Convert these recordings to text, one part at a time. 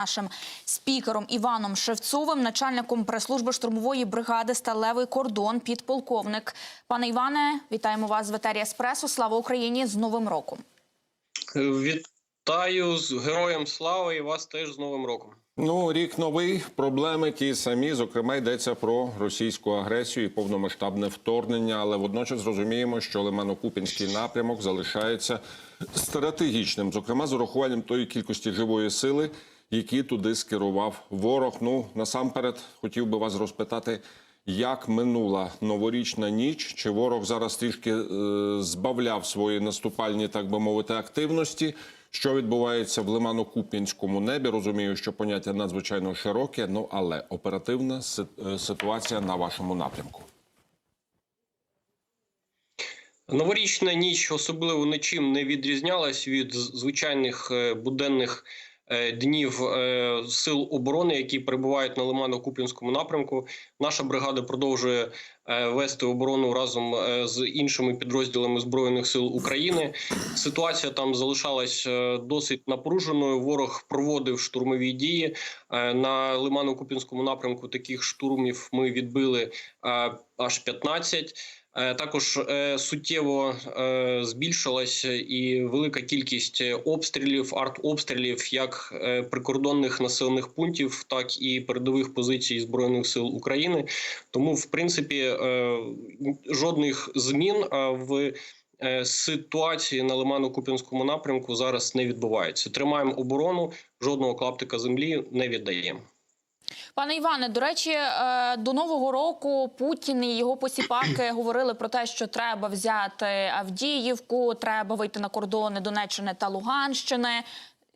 Нашим спікером Іваном Шевцовим, начальником прес-служби штурмової бригади Сталевий кордон, підполковник. Пане Іване, вітаємо вас в етері Еспресо. Слава Україні з Новим роком. Вітаю з героєм слави і вас теж з Новим роком. Ну, рік новий, проблеми ті самі. Зокрема, йдеться про російську агресію і повномасштабне вторгнення. Але водночас розуміємо, що Лимано-Купінський напрямок залишається стратегічним, зокрема з урахуванням тої кількості живої сили, які туди скерував ворог. Ну насамперед хотів би вас розпитати. Як минула новорічна ніч? Чи ворог зараз трішки е, збавляв свої наступальні, так би мовити, активності? Що відбувається в Лимано-Куп'янському небі? Розумію, що поняття надзвичайно широке, ну але оперативна е, ситуація на вашому напрямку. Новорічна ніч особливо нічим не відрізнялась від звичайних е, буденних днів е, сил оборони, які перебувають на Лимано-Куп'янському напрямку. Наша бригада продовжує е, вести оборону разом е, з іншими підрозділами збройних сил України. Ситуація там залишалась е, досить напруженою. Ворог проводив штурмові дії Е, на Лимано-Куп'янському напрямку. Таких штурмів ми відбили е, аж 15. Е, Також е, суттєво е, збільшилась і велика кількість обстрілів, артобстрілів, як е, прикордонних населених пунктів, так і передових позицій збройних сил України. Тому, в принципі, е, жодних змін е, в е, ситуації на Лимано-Куп'янському напрямку зараз не відбувається. Тримаємо оборону, жодного клаптика землі не віддаємо. Пане Іване, до речі, е, до нового року Путін і його посіпаки говорили про те, що треба взяти Авдіївку, треба вийти на кордони Донеччини та Луганщини.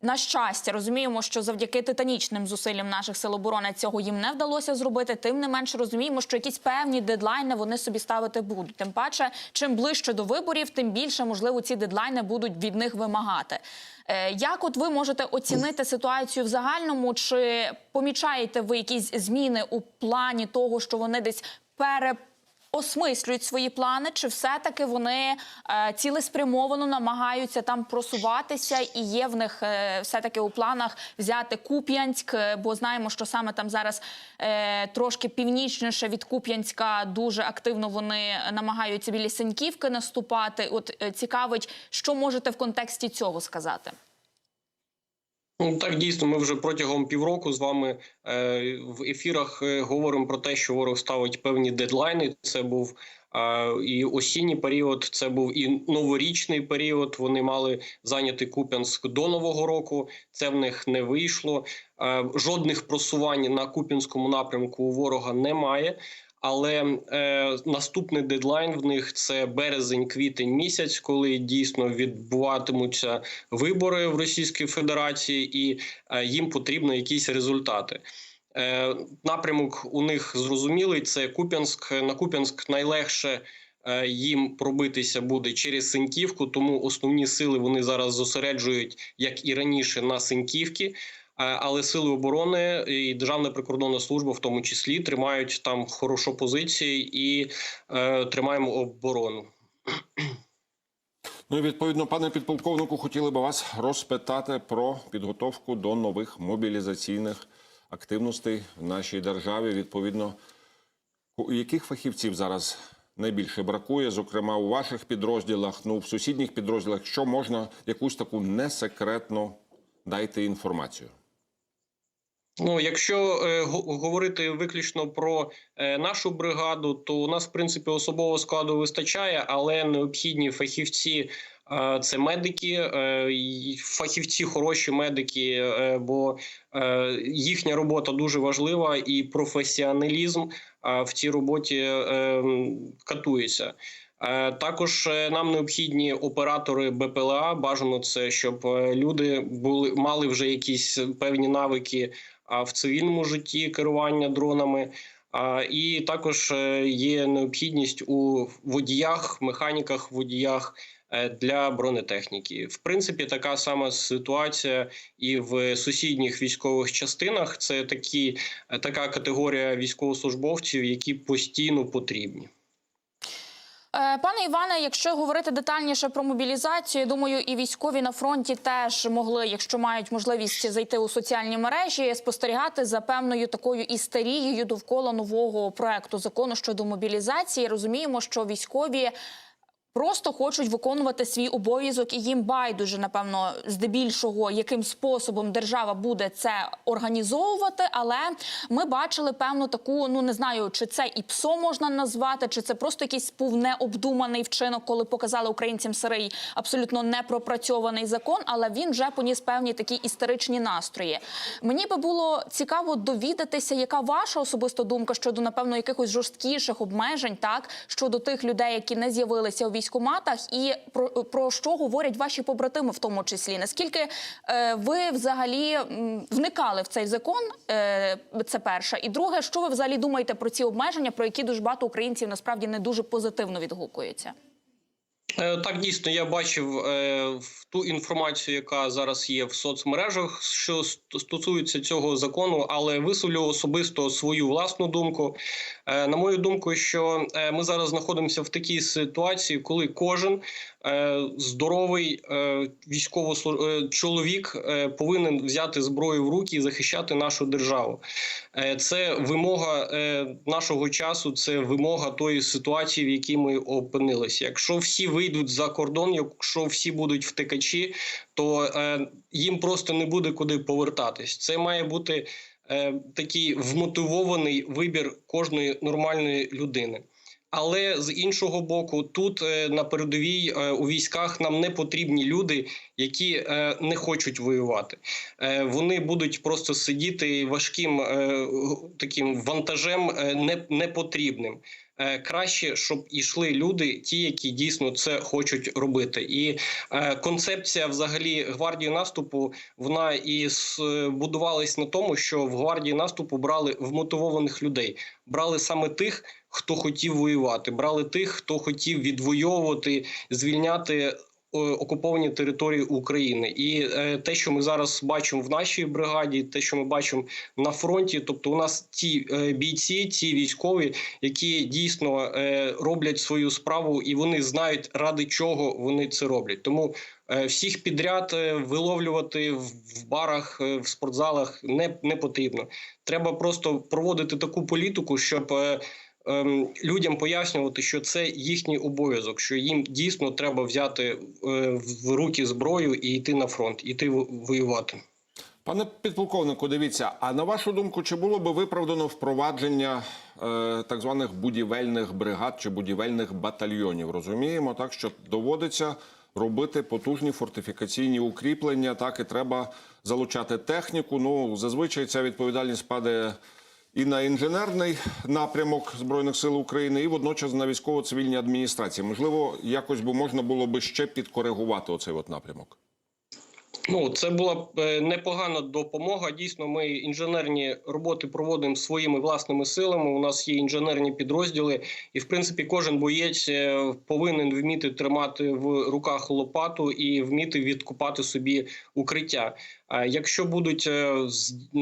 На щастя, розуміємо, що завдяки титанічним зусиллям наших сил оборони цього їм не вдалося зробити. Тим не менше розуміємо, що якісь певні дедлайни вони собі ставити будуть. Тим паче, чим ближче до виборів, тим більше можливо ці дедлайни будуть від них вимагати. Е, Як от ви можете оцінити ситуацію в загальному? Чи помічаєте ви якісь зміни у плані того, що вони десь переосмислюють свої плани, чи все-таки вони е, цілеспрямовано намагаються там просуватися, і є в них е, все-таки у планах взяти Куп'янськ, е, бо знаємо, що саме там зараз трошки північніше від Куп'янська дуже активно вони намагаються біля Сеньківки наступати. От цікавить, що можете в контексті цього сказати? Ну так дійсно. Ми вже протягом півроку з вами е, в ефірах е, говоримо про те, що ворог ставить певні дедлайни. Це був е, і осінній період, це був і новорічний період. Вони мали зайняти Куп'янськ до нового року. Це в них не вийшло. Е, жодних просувань на Куп'янському напрямку у ворога немає. Але е, наступний дедлайн в них це березень-квітень місяць, коли дійсно відбуватимуться вибори в Російській Федерації, і е, їм потрібні якісь результати. Е, напрямок у них зрозумілий. Це Куп'янськ. На Куп'янськ найлегше е, їм пробитися буде через Синьківку, тому основні сили вони зараз зосереджують, як і раніше, на Синьківці. Е, Але сили оборони і Державна прикордонна служба, в тому числі, тримають там хорошу позицію і е, тримаємо оборону. Ну і відповідно, пане підполковнику, хотіли би вас розпитати про підготовку до нових мобілізаційних активностей в нашій державі. Відповідно, яких фахівців зараз найбільше бракує, зокрема у ваших підрозділах, ну в сусідніх підрозділах, що можна якусь таку несекретну дайте інформацію. Ну, якщо е, говорити виключно про е, нашу бригаду, то у нас в принципі особового складу вистачає, але необхідні фахівці. е, Це медики, е, фахівці, хороші медики, е, бо їхня робота дуже важлива, і професіоналізм в цій роботі катується. Також нам необхідні оператори БПЛА. Бажано це, щоб люди були мали вже якісь певні навики а в цивільному житті керування дронами. І також е, є необхідність у водіях, механіках, водіях е, для бронетехніки. В принципі, така сама ситуація і в сусідніх військових частинах. Це такі е, така категорія військовослужбовців, які постійно потрібні. Е, Пане Іване, якщо говорити детальніше про мобілізацію, думаю, і військові на фронті теж могли, якщо мають можливість зайти у соціальні мережі, спостерігати за певною такою істерією довкола нового проекту закону щодо мобілізації. Розуміємо, що військові. Просто хочуть виконувати свій обов'язок, і їм байдуже, напевно, здебільшого, яким способом держава буде це організовувати. Але ми бачили певну таку, ну не знаю, чи це і ПСО можна назвати, чи це просто якийсь був необдуманий вчинок, коли показали українцям сирий абсолютно непропрацьований закон, але він вже поніс певні такі істеричні настрої. Мені би було цікаво довідатися, яка ваша особиста думка щодо напевно якихось жорсткіших обмежень, так щодо тих людей, які не з'явилися у військкоматах, і про, про що говорять ваші побратими, в тому числі. Наскільки е, ви взагалі м, вникали в цей закон? Е, це перше, і друге, що ви взагалі думаєте про ці обмеження, про які дуже багато українців насправді не дуже позитивно відгукуються? Е, Так, дійсно, я бачив е, ту інформацію, яка зараз є в соцмережах, що стосується цього закону, але висловлю особисто свою власну думку. Е, на мою думку, що е, ми зараз знаходимося в такій ситуації, коли кожен е, здоровий е, військово чоловік е, повинен взяти зброю в руки і захищати нашу державу. Е, Це вимога е, нашого часу, це вимога тої ситуації, в якій ми опинилися. Якщо всі вийдуть за кордон, якщо всі будуть втекачі, то е, їм просто не буде куди повертатись. Це має бути е, такий вмотивований вибір кожної нормальної людини. Але з іншого боку, тут е, на передовій у військах нам не потрібні люди, які не хочуть воювати. Вони будуть просто сидіти важким таким вантажем не- непотрібним. Е, Краще, щоб ішли люди, ті, які дійсно це хочуть робити. І е, концепція взагалі гвардії наступу вона і будувалась на тому, що в гвардії наступу брали вмотивованих людей, брали саме тих, хто хотів воювати, брали тих, хто хотів відвоювати, звільняти окуповані території України. І е, те, що ми зараз бачимо в нашій бригаді, те, що ми бачимо на фронті, тобто у нас ті е, бійці, ті військові, які дійсно е, роблять свою справу, і вони знають ради чого вони це роблять. Тому е, всіх підряд е, виловлювати в, барах, е, в спортзалах не, не потрібно. Треба просто проводити таку політику, щоб. Ем, Людям пояснювати, що це їхній обов'язок, що їм дійсно треба взяти е, в руки зброю і йти на фронт, іти во- воювати. Пане підполковнику, дивіться, а на вашу думку, чи було би виправдано впровадження е, так званих будівельних бригад чи будівельних батальйонів? Розуміємо, так що доводиться робити потужні фортифікаційні укріплення, так і треба залучати техніку. Ну зазвичай ця відповідальність падає і на інженерний напрямок збройних сил України, і водночас на військово-цивільні адміністрації. Можливо, якось би можна було би ще підкоригувати оцей от напрямок. Ну, це була б е, непогана допомога. Дійсно, ми інженерні роботи проводимо своїми власними силами. У нас є інженерні підрозділи, і в принципі кожен боєць е, повинен вміти тримати в руках лопату і вміти відкупати собі укриття. Якщо будуть е, е,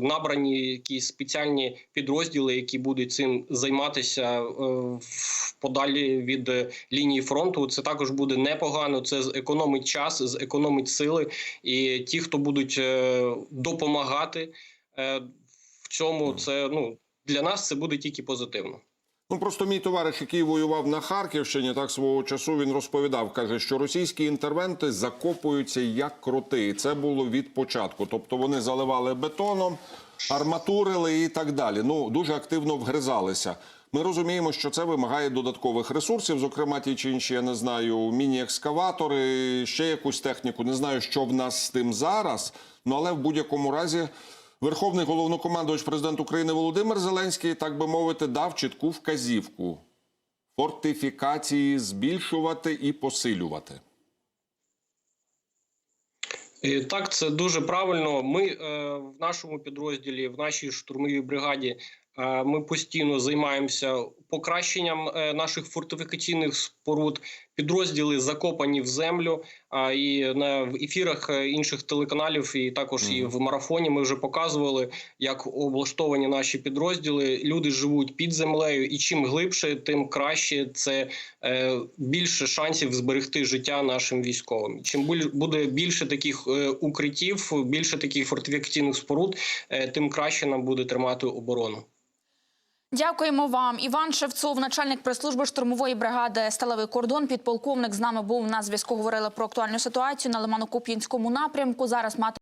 набрані якісь спеціальні підрозділи, які будуть цим займатися е, подалі від лінії фронту, це також буде непогано. Це зекономить час, зекономить сили. І ті, хто будуть допомагати в цьому, це ну для нас це буде тільки позитивно. Ну просто мій товариш, який воював на Харківщині, так свого часу він розповідав, каже, що російські інтервенти закопуються як кроти, і це було від початку. Тобто вони заливали бетоном, арматурили і так далі. Ну дуже активно вгризалися. Ми розуміємо, що це вимагає додаткових ресурсів, зокрема ті чи інші, я не знаю, міні-екскаватори, ще якусь техніку. Не знаю, що в нас з тим зараз. Ну але в будь-якому разі. Верховний головнокомандувач президент України Володимир Зеленський, так би мовити, дав чітку вказівку фортифікації збільшувати і посилювати. І так, це дуже правильно. Ми е, в нашому підрозділі, в нашій штурмовій бригаді, е, ми постійно займаємося покращенням е, наших фортифікаційних споруд, підрозділи закопані в землю. А і на в ефірах е, інших телеканалів, і також і в марафоні ми вже показували, як облаштовані наші підрозділи. Люди живуть під землею, і чим глибше, тим краще. Це е, більше шансів зберегти життя нашим військовим. Чим буде більше таких е, укриттів, більше таких фортифікаційних споруд, е, тим краще нам буде тримати оборону. Дякуємо вам. Іван Шевцов, начальник прес-служби штурмової бригади Сталевий кордон. Підполковник з нами був на зв'язку. Говорили про актуальну ситуацію на Лимано-Куп'янському напрямку. Зараз мати.